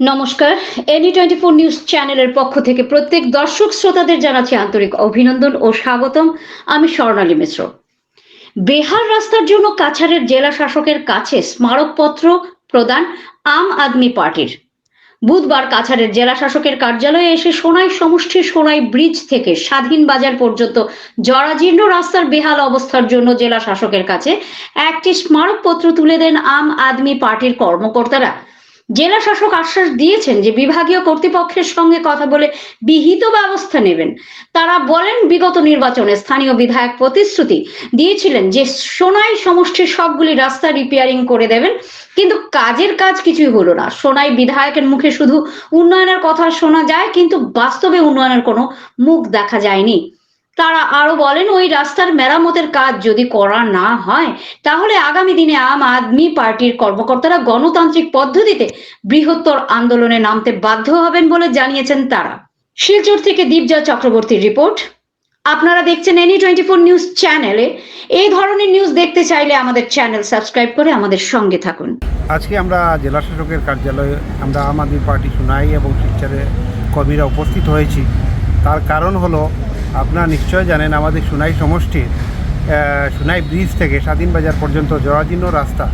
নমস্কার any twenty four news চ্যানেলের পক্ষ থেকে প্রত্যেক দর্শক শ্রোতাদের জানাচ্ছি আন্তরিক অভিনন্দন ও স্বাগতম। আমি স্বর্ণালী মিশ্র। বেহাল রাস্তার জন্য কাছাড়ের জেলা শাসকের কাছে স্মারকপত্র প্রদান আম আদমি পার্টির। বুধবার কাছাড়ের জেলা শাসকের কার্যালয়ে এসে সোনাই সমষ্টির সোনাই ব্রিজ থেকে স্বাধীন বাজার পর্যন্ত জরাজীর্ণ রাস্তার বেহাল অবস্থার জন্য জেলা শাসকের কাছে একটি স্মারকপত্র তুলে দেন আম আদমি পার্টির কর্মকর্তারা। জেলা শাসক আশ্বাস দিয়েছেন যে বিভাগীয় কর্তৃপক্ষের সঙ্গে কথা বলে বিহিত ব্যবস্থা নেবেন। তারা বলেন বিগত নির্বাচনে স্থানীয় বিধায়ক প্রতিশ্রুতি দিয়েছিলেন যে সোনাই সমষ্টির সবগুলি রাস্তা রিপেয়ারিং করে দেবেন, কিন্তু কাজের কাজ কিছুই হলো না। সোনাই বিধায়কের মুখে শুধু উন্নয়নের কথা শোনা যায়, কিন্তু বাস্তবে উন্নয়নের কোনো মুখ দেখা যায়নি। তারা আরও বলেন, ওই রাস্তার মেরামতের কাজ যদি করা না হয়, তাহলে আগামী দিনে আম আদমি পার্টির কর্মকর্তারা গণতান্ত্রিক পদ্ধতিতে বৃহত্তর আন্দোলনে নামতে বাধ্য হবেন বলে জানিয়েছেন তারা। শিলচর থেকে দীপজয় চক্রবর্তীর রিপোর্ট। আপনারা দেখছেন এনি টোয়েন্টি ফোর নিউজ চ্যানেলে। এই ধরনের নিউজ দেখতে চাইলে আমাদের চ্যানেল সাবস্ক্রাইব করে আমাদের সঙ্গে থাকুন। আজকে আমরা জেলা শাসকের কার্যালয়ে আমরা আম আদমি পার্টি সুনাই এবং শিলচরে কর্মীরা উপস্থিত হয়েছি। তার কারণ হলো আপনারা নিশ্চয় জানেন আমাদের সুনাই সমষ্টির সুনাই ব্রিজ থেকে স্বাধীন বাজার পর্যন্ত জরাজীর্ণ রাস্তা।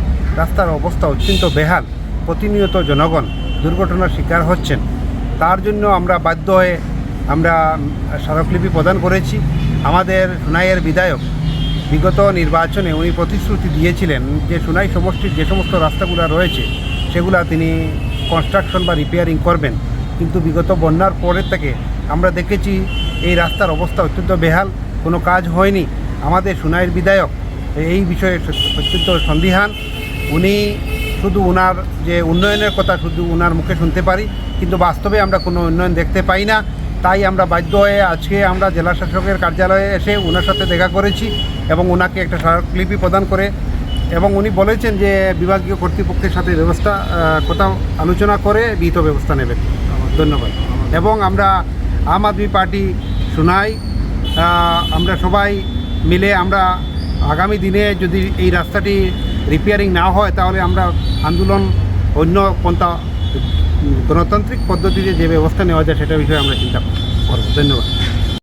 রাস্তার অবস্থা অত্যন্ত বেহাল। প্রতিনিয়ত জনগণ দুর্ঘটনার শিকার হচ্ছেন। তার জন্য আমরা বাধ্য হয়ে আমরা স্মারকলিপি প্রদান করেছি। আমাদের সুনাইয়ের বিধায়ক বিগত নির্বাচনে উনি প্রতিশ্রুতি দিয়েছিলেন যে সুনাই সমষ্টির যে সমস্ত রাস্তাগুলো রয়েছে, সেগুলা তিনি কনস্ট্রাকশন বা রিপেয়ারিং করবেন। কিন্তু বিগত বন্যার পরের থেকে আমরা দেখেছি এই রাস্তার অবস্থা অত্যন্ত বেহাল কোনো কাজ হয়নি। আমাদের সুনাইয়ের বিধায়ক এই বিষয়ে অত্যন্ত সন্দিহান। উনি শুধু ওনার যে উন্নয়নের কথা শুধু ওনার মুখে শুনতে পারি কিন্তু বাস্তবে আমরা কোনো উন্নয়ন দেখতে পাই না। তাই আমরা বাধ্য হয়ে আজকে আমরা জেলা শাসকের কার্যালয়ে এসে ওনার সাথে দেখা করেছি এবং ওনাকে একটা স্মারকলিপি প্রদান করে এবং উনি বলেছেন যে বিভাগীয় কর্তৃপক্ষের সাথে ব্যবস্থা আহ, কথা আলোচনা করে বিহিত ব্যবস্থা নেবেন। ধন্যবাদ। এবং আমরা আম আদমি পার্টি শোনাই। আমরা সবাই মিলে আমরা আগামী দিনে যদি এই রাস্তাটি রিপেয়ারিং না হয়, তাহলে আমরা আন্দোলন অন্য পন্থা গণতান্ত্রিক পদ্ধতিতে যে ব্যবস্থা নেওয়া যায়, সেটা বিষয়ে আমরা চিন্তা করব। ধন্যবাদ।